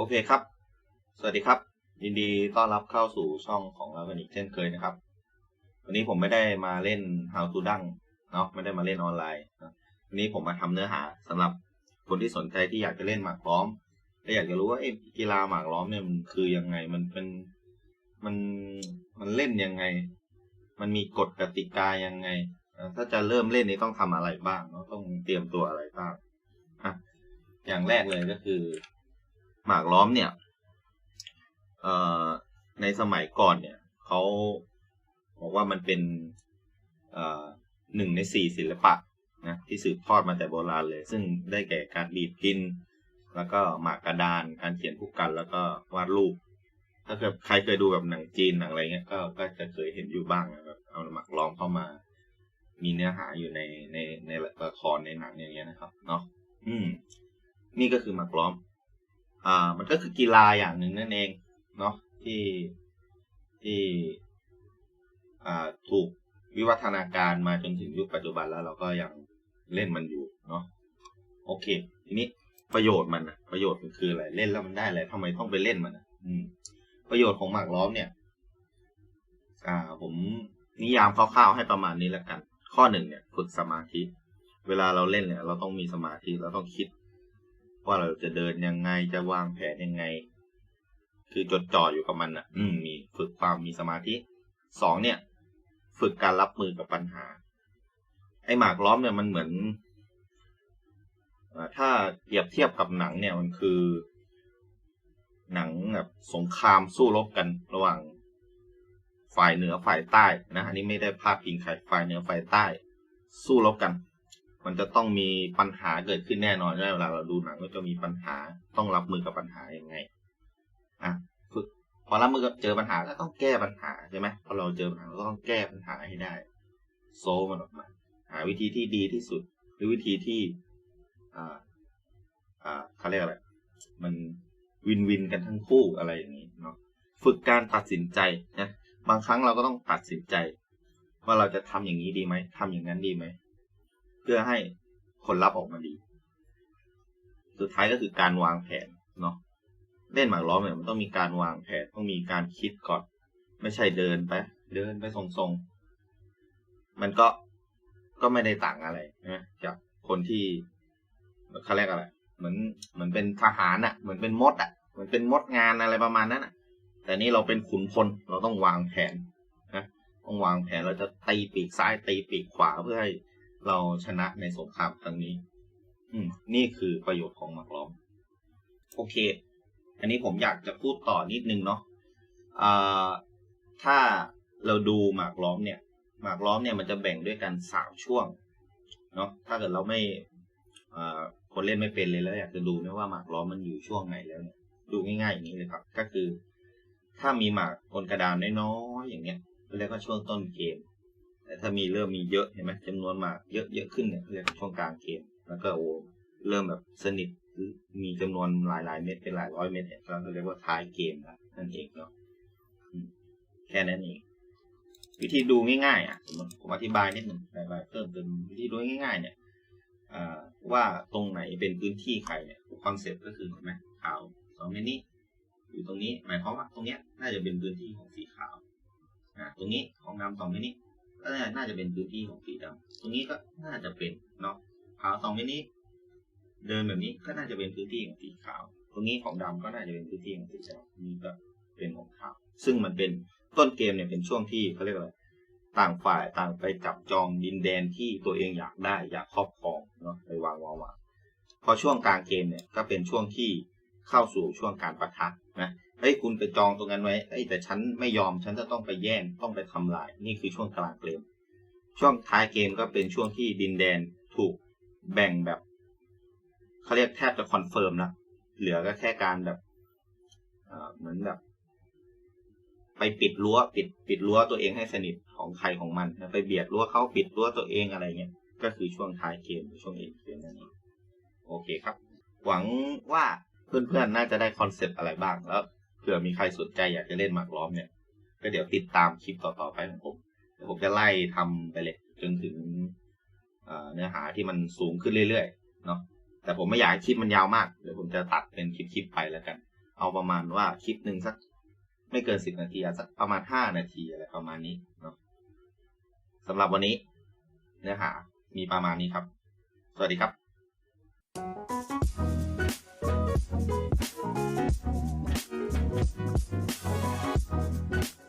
โอเคครับ สวัสดีครับ ยินดีต้อนรับเข้าสู่ช่องของเรากันอีกเช่นเคยนะครับ วันนี้ผมไม่ได้มาเล่น How to ดั้งเนาะไม่ได้มาเล่นออนไลน์วันนี้ผมมาทำเนื้อหาสำหรับคนที่สนใจที่อยากจะเล่นหมากล้อมและอยากจะรู้ว่าเอ๊ะกีฬาหมากล้อมเนี่ยมันคือยังไงมันเป็นมันมันเล่นยังไง มันมีกฎกติกายังไง ถ้าจะเริ่มเล่นนี้ต้องทำอะไรบ้างเนาะต้องเตรียมตัวอะไรบ้างอะอย่างแรกเลยก็คือ หมากล้อมเนี่ยเอในสมัยก่อนเนี่ยเขาบอกว่ามันเป็นหนึ่งในสี่ศิลปะนะที่สืบทอดมาแต่โบราณเลย ซึ่งได้แก่การบีบพินแล้วก็หมากกระดาน การเขียนผู้กัน แล้วก็วาดรูป ถ้าเกิดใครเคยดูแบบหนังจีนหนังอะไรเงี้ยก็ก็จะเคยเห็นอยู่บ้างนะแบบเอาหมากล้อมเข้ามา มีเนื้อหาอยู่ในในในละครในหนังอย่างเงี้ยนะครับ เนาะอืม นี่ก็คือหมากล้อม อ่า มันก็คือกีฬาอย่างหนึ่งนั่นเอง เนาะที่ที่อ่าถูกวิวัฒนาการมาจนถึงยุคปัจจุบันแล้วเราก็ยังเล่นมันอยู่เนาะโอเคทีนี้ประโยชน์มันอะประโยชน์มันคืออะไรเล่นแล้วมันได้อะไรทำไมต้องไปเล่นมันอะอืม ประโยชน์ของหมากล้อมเนี่ย อ่า ผมนิยามคร่าวๆให้ประมาณนี้แล้วกัน ข้อหนึ่งเนี่ย ฝึกสมาธิ เวลาเราเล่นเนี่ย เราต้องมีสมาธิเราต้องคิด ว่าเราจะเดินยังไงจะวางแผนยังไง คือจดจ่ออยู่กับมันอะ อืม มีฝึกความมีสมาธิสองเนี่ย ฝึกการรับมือกับปัญหา ไอ้หมากล้อมเนี่ยมันเหมือนอาถ้าเปรียบเทียบกับหนังเนี่ยมันคือ หนังแบบสงครามสู้รบกันระหว่างฝ่ายเหนือฝ่ายใต้นะอันนี้ไม่ได้พาดพิงใครฝ่ายเหนือฝ่ายใต้ สู้รบกัน มันจะต้องมีปัญหาเกิดขึ้นแน่นอนใช่เวลาเราดูหนังก็จะมีปัญหาต้องรับมือกับปัญหายังไงอะฝึกพอรับมือกับเจอปัญหาก็ต้องแก้ปัญหาใช่ไหมพอเราเจอปัญหาเราก็ต้องแก้ปัญหาให้ได้ โซมันออกมา หาวิธีที่ดีที่สุด หรือวิธีที่อ่าอ่าเขาเรียกอะไรมันวินวินกันทั้งคู่อะไรอย่างนี้เนาะฝึกการตัดสินใจนะบางครั้งเราก็ต้องตัดสินใจ ว่าเราจะทำอย่างนี้ดีไหมทำอย่างนั้นดีไหม เพื่อให้ผลลัพธ์ออกมาดี สุดท้ายก็คือการวางแผนเนาะเล่นหมากล้อมเนี่ยมันต้องมีการวางแผนต้องมีการคิดก่อน ไม่ใช่เดินไป เดินไปทรงๆมันก็ก็ไม่ได้ต่างอะไรนะจากคนที่เขาเรียกอะไร เหมือนเหมือนเป็นทหารอะ่ะ เหมือนเป็นมดอะ่ะ เหมือนเป็นมดงานอะไรประมาณนั้นอะ แต่นี่เราเป็นขุนพลเราต้องวางแผนนะต้องวางแผนเราจะตีปีกซ้ายตีปีกขวาเพื่อให้ เราชนะในสงครามครั้งนี้ อืม นี่คือประโยชน์ของหมากล้อม โอเค อันนี้ผมอยากจะพูดต่อนิดนึงเนาะอ่าถ้าเราดูหมากล้อมเนี่ย หมากล้อมเนี่ยมันจะแบ่งด้วยกันสามช่วง เนาะถ้าเกิดเราไม่อ่าคนเล่นไม่เป็นเลยแล้วอยากจะดูนะว่าหมากล้อมมันอยู่ช่วงไหนแล้วเนี่ยดูง่ายๆอย่างนี้เลยครับ ก็คือ ถ้ามีหมากบนกระดานน้อยๆอย่างเงี้ยเรียกว่าช่วงต้นเกม แต่ถ้ามีเริ่มมีเยอะเห็นไหมจำนวนมากเยอะเยอะขึ้นเนี่ยเรียกว่าช่วงกลางเกม แล้วก็โอ้เริ่มแบบสนิทหรือมีจำนวนหลายหลายเม็ดเป็นหลายร้อยเม็ดเนี่ยก็เรียกว่าท้ายเกมแล้วนั่นเองเนาะแค่นั้นเองวิธีดูง่ายๆอะผมผมอธิบายนิดหนึ่งแบบเพิ่มเติมวิธีดูง่ายๆ เนี่ยว่าตรงไหนเป็นพื้นที่ใครเนี่ยคอนเซ็ปต์ก็คือเห็นไหมขาวสองเม็ดนี้อยู่ตรงนี้หมายความว่าตรงเนี้ยน่าจะเป็นพื้นที่ของสีขาวอ่าตรงนี้ของดำสองเม็ดนี้ ก็น่าจะเป็นพื้นที่ของสีดำตรงนี้ก็น่าจะเป็นเนาะขาวสองเม็ดนี้ เดินแบบนี้ก็น่าจะเป็นพื้นที่ของสีขาว ตรงนี้ของดำก็น่าจะเป็นพื้นที่ของสีดำนี่ก็เป็นของขาว ซึ่งมันเป็นต้นเกมเนี่ยเป็นช่วงที่เขาเรียกว่าต่างฝ่ายต่างไปจับจองดินแดนที่ตัวเองอยากได้อยากครอบครองเนาะไปวางวางวางพอช่วงกลางเกมเนี่ยก็เป็นช่วงที่เข้าสู่ช่วงการประทะนะ เฮ้ยคุณไปจองตรงนั้นไว้เฮ้ยแต่ฉันไม่ยอมฉันจะต้องไปแย่งต้องไปทำลาย นี่คือช่วงกลางเกม ช่วงท้ายเกมก็เป็นช่วงที่ดินแดนถูกแบ่งแบบเขาเรียกแทบจะคอนเฟิร์มนะเหลือก็แค่การแบบเหมือนแบบ ไปปิดรั้วปิดปิดรั้วตัวเองให้สนิทของใครของมันไปเบียดรั้วเขาปิดรั้วตัวเองอะไรเงี้ยก็คือช่วงท้ายเกมช่วงเอ็นเกมนั่นเองโอเคครับ หวังว่าเพื่อนๆน่าจะได้คอนเซปต์อะไรบ้างแล้ว เผื่อมีใครสนใจอยากจะเล่นหมากล้อมเนี่ย ก็เดี๋ยวติดตามคลิปต่อๆไปของผมผมจะไล่ทำไปเลยจนถึงเนื้อหาที่มันสูงขึ้นเรื่อยๆเนาะแต่ผมไม่อยากคลิปมันยาวมากเดี๋ยวผมจะตัดเป็นคลิปๆไปแล้วกัน เอาประมาณว่าคลิปหนึ่งสัก ไม่เกินสิบนาทีสักประมาณห้านาทีอะไรประมาณนี้เนาะสำหรับวันนี้ เนื้อหามีประมาณนี้ครับ สวัสดีครับ Thank you. Thank you.